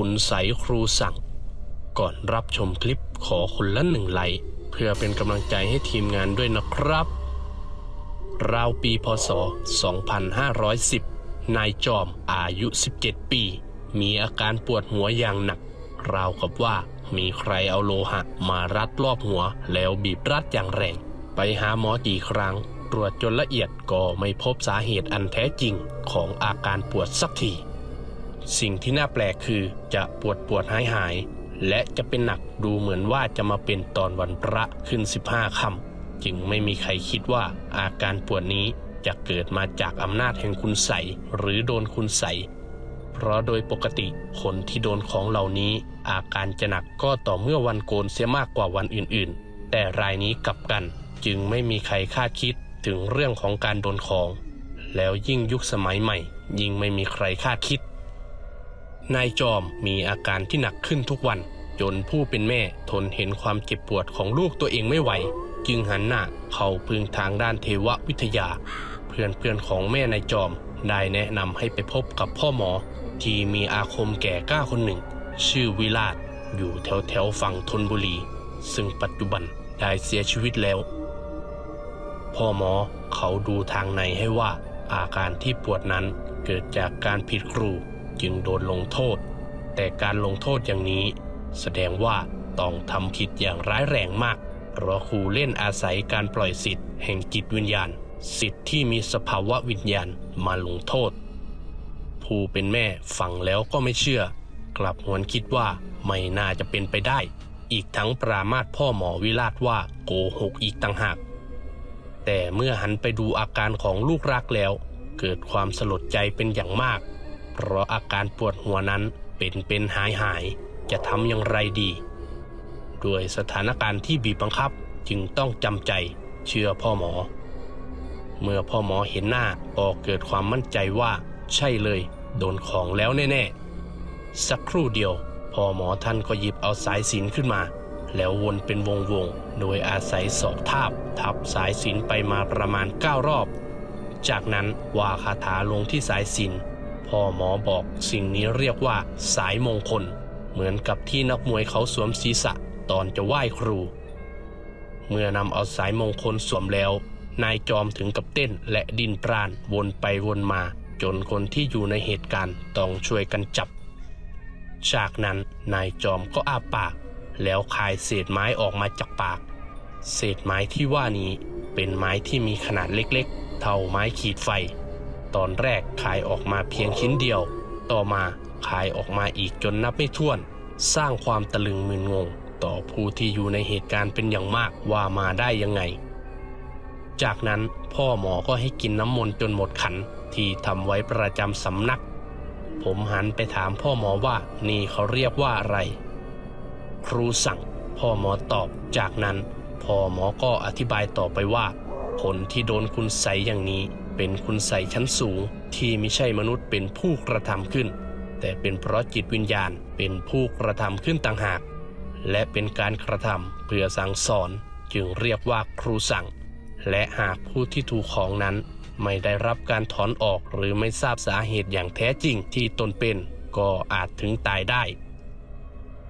คุณใสครูสั่ง ก่อนรับชมคลิปขอคนละหนึ่งไลค์เพื่อเป็นกำลังใจให้ทีมงานด้วยนะครับ ราวปีพศ 2510 นายจอมอายุ 17 ปี มีอาการปวดหัวอย่างหนัก ราวกับว่ามีใครเอาโลหะมารัดรอบหัวแล้วบีบรัดอย่างแรง ไปหาหมอกี่ครั้ง ตรวจจนละเอียดก็ไม่พบสาเหตุอันแท้จริงของอาการปวดสักที สิ่งที่น่าแปลกคือจะปวดปวดหายหาย และจะเป็นหนักดูเหมือนว่าจะมาเป็นตอนวันพระขึ้น 15ค่ำจึงไม่มีใครคิดว่าอาการปวดนี้จะเกิดมาจากอำนาจแห่งคุณใสหรือโดนคุณใสเพราะโดยปกติคนที่โดนของเหล่านี้ อาการจะหนักก็ต่อเมื่อวันโกนเสียมากกว่าวันอื่นๆ แต่รายนี้กลับกัน จึงไม่มีใครคาดคิดถึงเรื่องของการโดนของ แล้วยิ่งยุคสมัยใหม่ ยิ่งไม่มีใครคาดคิด นายจอมมีอาการที่หนักขึ้นทุกวัน จนผู้เป็นแม่ทนเห็นความเจ็บปวดของลูกตัวเองไม่ไหว จึงหันหน้าเข้าพึ่งทางด้านเทววิทยา เพื่อนเพื่อนของแม่นายจอมได้แนะนำให้ไปพบกับพ่อหมอ ที่มีอาคมแก่กล้าคนหนึ่ง ชื่อวิลาศอยู่แถวแถวฝั่งธนบุรี ซึ่งปัจจุบันได้เสียชีวิตแล้ว พ่อหมอเขาดูทางในให้ว่าอาการที่ปวดนั้นเกิดจากการผิดครู จึงโดนลงโทษ แต่การลงโทษอย่างนี้ แสดงว่าต้องทำผิดอย่างร้ายแรงมาก เพราะครูเล่นอาศัยการปล่อยสิทธิ์แห่งจิตวิญญาณ สิทธิ์ที่มีสภาวะวิญญาณมาลงโทษ ผู้เป็นแม่ฟังแล้วก็ไม่เชื่อ กลับหวนคิดว่าไม่น่าจะเป็นไปได้ อีกทั้งปรามาสพ่อหมอวิราชว่าโกหกอีกต่างหาก แต่เมื่อหันไปดูอาการของลูกรักแล้ว เกิดความสลดใจเป็นอย่างมาก เพราะอาการปวดหัวนั้นเป็นเป็นหายหายๆจะทำอย่างไรดีด้วยสถานการณ์ที่บีบบังคับจึงต้องจำใจเชื่อพ่อหมอ เมื่อพ่อหมอเห็นหน้าก็เกิดความมั่นใจว่าใช่เลย โดนของแล้วแน่ๆ สักครู่เดียวพ่อหมอท่านก็หยิบเอาสายสินขึ้นมา แล้ววนเป็นวงวงๆโดยอาศัยศอกทาบ ทับสายสินไปมาประมาณ 9 รอบ จากนั้นว่าคาถาลงที่สายสิน พ่อหมอบอกสิ่งนี้เรียกว่าสายมงคล เหมือนกับที่นักมวยเขาสวมศีรษะตอนจะไหว้ครู เมื่อนำเอาสายมงคลสวมแล้ว นายจอมถึงกับเต้นและดินปราณวนไปวนมา จนคนที่อยู่ในเหตุการณ์ต้องช่วยกันจับ จากนั้นนายจอมก็อ้าปาก แล้วคายเศษไม้ออกมาจากปาก เศษไม้ที่ว่านี้เป็นไม้ที่มีขนาดเล็กๆ เท่าไม้ขีดไฟ ตอนแรกขายออกมาเพียงชิ้นเดียว ต่อมาขายออกมาอีกจนนับไม่ถ้วน สร้างความตะลึงมึนงง ต่อผู้ที่อยู่ในเหตุการณ์เป็นอย่างมากว่ามาได้ยังไง จากนั้นพ่อหมอก็ให้กินน้ำมนต์จนหมดขันที่ทำไว้ประจำสำนัก ผมหันไปถามพ่อหมอว่านี่เขาเรียกว่าอะไร ครูสั่ง พ่อหมอตอบ จากนั้นพ่อหมอก็อธิบายต่อไปว่า คนที่โดนคุณใสอย่างนี้ เป็นคุณใสยชั้นสูงที่ไม่ใช่มนุษย์เป็นผู้กระทำขึ้น แต่เป็นเพราะจิตวิญญาณเป็นผู้กระทำขึ้นต่างหาก และเป็นการกระทำเพื่อสั่งสอนจึงเรียกว่าครูสั่ง และหากผู้ที่ถูกของนั้น ไม่ได้รับการถอนออกหรือไม่ทราบสาเหตุอย่างแท้จริงที่ตนเป็น ก็อาจถึงตายได้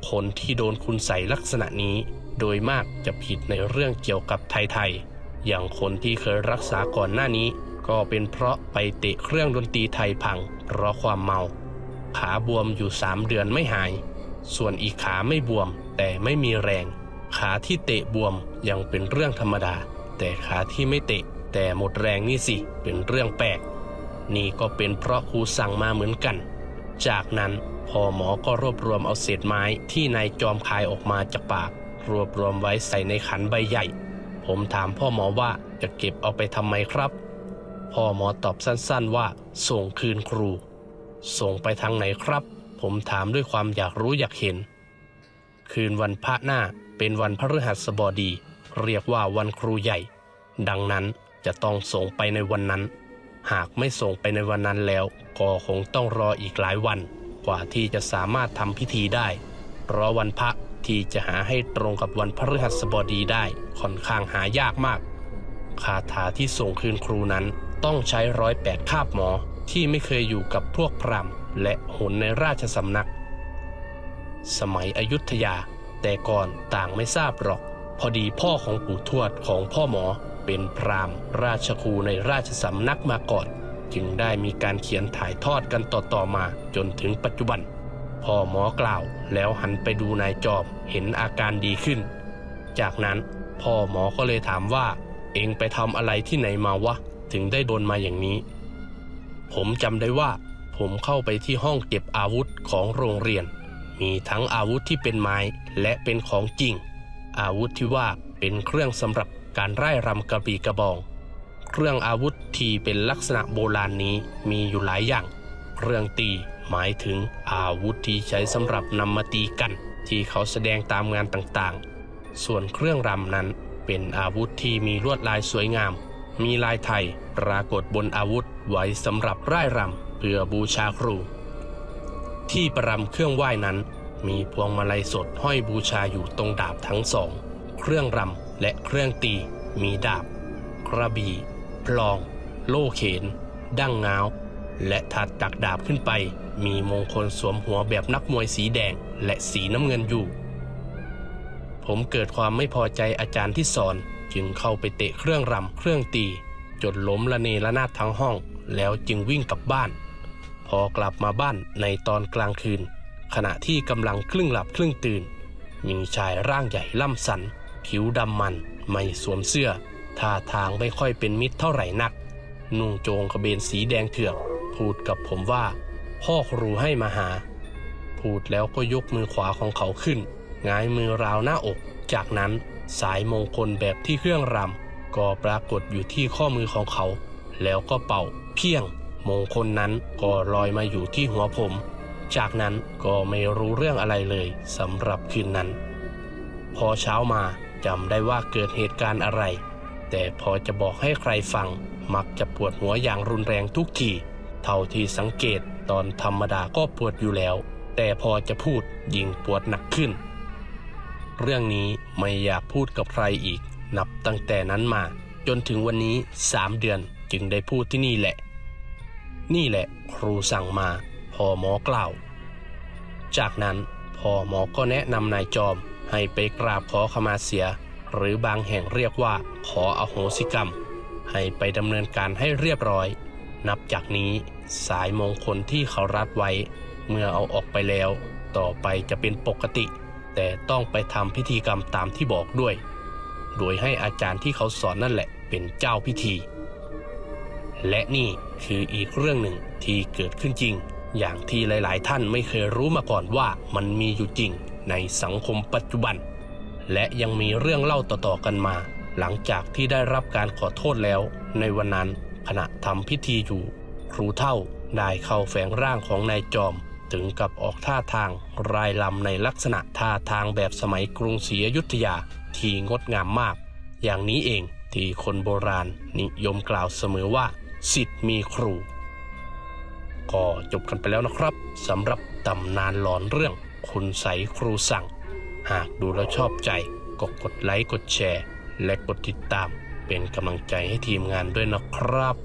คนที่โดนคุณใส่ลักษณะนี้ โดยมากจะผิดในเรื่องเกี่ยวกับไทยๆอย่างคนที่เคยรักษาก่อนหน้านี้ ก็เป็นเพราะไปเตะเครื่องดนตรีไทยพัง เพราะความเมา ขาบวมอยู่สามเดือนไม่หาย ส่วนอีกขาไม่บวมแต่ไม่มีแรง ขาที่เตะบวมยังเป็นเรื่องธรรมดา แต่ขาที่ไม่เตะ แต่หมดแรงนี่สิ เป็นเรื่องแปลก นี่ก็เป็นเพราะครูสั่งมาเหมือนกัน จากนั้นพ่อหมอก็รวบรวมเอาเศษไม้ที่นายจอมคายออกมาจากปาก รวบรวมไว้ใส่ในขันใบใหญ่ ผมถามพ่อหมอว่าจะเก็บเอาไปทำไมครับ พ่อหมอตอบสั้นๆว่า ส่งคืนครู ส่งไปทางไหนครับ ผมถามด้วยความอยากรู้อยากเห็น คืนวันพระหน้าเป็นวันพฤหัสบดี เรียกว่าวันครูใหญ่ ดังนั้นจะต้องส่งไปในวันนั้น หากไม่ส่งไปในวันนั้นแล้ว ก็คงต้องรออีกหลายวัน กว่าที่จะสามารถทำพิธีได้ เพราะวันพระที่จะหาให้ตรงกับวันพฤหัสบดีได้ค่อนข้างหายากมาก คาถาที่ส่งคืนครูนั้น ต้องใช้ร้อยแปดคาบหมอที่ไม่เคยอยู่กับพวกพราหมณ์และหนในราชสำนัก สมัยอยุธยา แต่ก่อนต่างไม่ทราบหรอก พอดีพ่อของปู่ทวดของพ่อหมอเป็นพราหมณ์ ราชครูในราชสำนักมาก่อน จึงได้มีการเขียนถ่ายทอดกันต่อๆมาจนถึงปัจจุบัน พ่อหมอกล่าวแล้วหันไปดูนายจอมเห็นอาการดีขึ้น จากนั้นพ่อหมอก็เลยถามว่า เองไปทำอะไรที่ไหนมาวะ ถึงได้โดนมาอย่างนี้ ผมจำได้ว่า ผมเข้าไปที่ห้องเก็บอาวุธของโรงเรียน มีทั้งอาวุธที่เป็นไม้และเป็นของจริง อาวุธที่ว่าเป็นเครื่องสำหรับการไร่รำกระบี่กระบอง เครื่องอาวุธที่เป็นลักษณะโบราณนี้มีอยู่หลายอย่าง เครื่องตีหมายถึงอาวุธที่ใช้สำหรับนำมาตีกัน ที่เขาแสดงตามงานต่างๆ ส่วนเครื่องรำนั้นเป็นอาวุธที่มีลวดลายสวยงาม มีลายไทยปรากฏบนอาวุธไว้สำหรับร่ายรำเพื่อบูชาครู ที่ประรำเครื่องไหว้นั้น มีพวงมาลัยสดห้อยบูชาอยู่ตรงดาบทั้งสอง เครื่องรำและเครื่องตี มีดาบ กระบี่พลอง โล่เขน ดั้งงาว และถัดจากดาบขึ้นไป มีมงคลสวมหัวแบบนักมวยสีแดงและสีน้ำเงินอยู่ ผมเกิดความไม่พอใจอาจารย์ที่สอน จึงเข้าไปเตะเครื่องรำเครื่องตี จนล้มละเนระนาดทั้งห้อง แล้วจึงวิ่งกลับบ้าน พอกลับมาบ้านในตอนกลางคืน ขณะที่กำลังครึ่งหลับครึ่งตื่น มีชายร่างใหญ่ล่ำสัน ผิวดำมัน ไม่สวมเสื้อ ท่าทางไม่ค่อยเป็นมิตรเท่าไหร่นัก นุ่งโจงกระเบนสีแดงเถือกพูดกับผมว่า พ่อครูให้มาหา พูดแล้วก็ยกมือขวาของเขาขึ้นหงายมือราวหน้าอก จากนั้นสายมงคลแบบที่เครื่องรำก็ปรากฏอยู่ที่ข้อมือของเขา แล้วก็เป่าเพียงมงคลนั้นก็ลอยมาอยู่ที่หัวผม จากนั้นก็ไม่รู้เรื่องอะไรเลยสำหรับคืนนั้น พอเช้ามาจำได้ว่าเกิดเหตุการณ์อะไร แต่พอจะบอกให้ใครฟัง มักจะปวดหัวอย่างรุนแรงทุกทีเท่าที่สังเกตตอนธรรมดาก็ปวดอยู่แล้ว แต่พอจะพูดยิ่งปวดหนักขึ้น เรื่องนี้ไม่อยากพูดกับใครอีก นับตั้งแต่นั้นมา จนถึงวันนี้สามเดือนจึงได้พูดที่นี่แหละ นี่แหละครูสั่งมาพอหมอกล่าว จากนั้นพอหมอก็แนะนำนายจอมให้ไปกราบขอขมาเสีย หรือบางแห่งเรียกว่าขออโหสิกรรม ให้ไปดำเนินการให้เรียบร้อย นับจากนี้สายมงคลที่เขารัดไว้ เมื่อเอาออกไปแล้ว ต่อไปจะเป็นปกติ แต่ต้องไปทำพิธีกรรมตามที่บอกด้วย โดยให้อาจารย์ที่เขาสอนนั่นแหละเป็นเจ้าพิธี และนี่คืออีกเรื่องหนึ่งที่เกิดขึ้นจริง อย่างที่หลาย ๆ ท่านไม่เคยรู้มาก่อนว่ามันมีอยู่จริงในสังคมปัจจุบัน และยังมีเรื่องเล่าต่อ ๆ กันมา หลังจากที่ได้รับการขอโทษแล้ว ในวันนั้นขณะทำพิธีอยู่ ครูเท่าได้เข้าแฝงร่างของนายจอม ถึงกับออกท่าทางรายลำในลักษณะท่าทางแบบสมัยกรุงศรีอยุธยาที่งดงามมาก อย่างนี้เองที่คนโบราณนิยมกล่าวเสมอว่าสิทธิ์มีครู ก็จบกันไปแล้วนะครับสำหรับตำนานหลอนเรื่องคุณใสครูสั่ง หากดูแล้วชอบใจก็กดไลค์กดแชร์ และกดติดตามเป็นกำลังใจให้ทีมงานด้วยนะครับ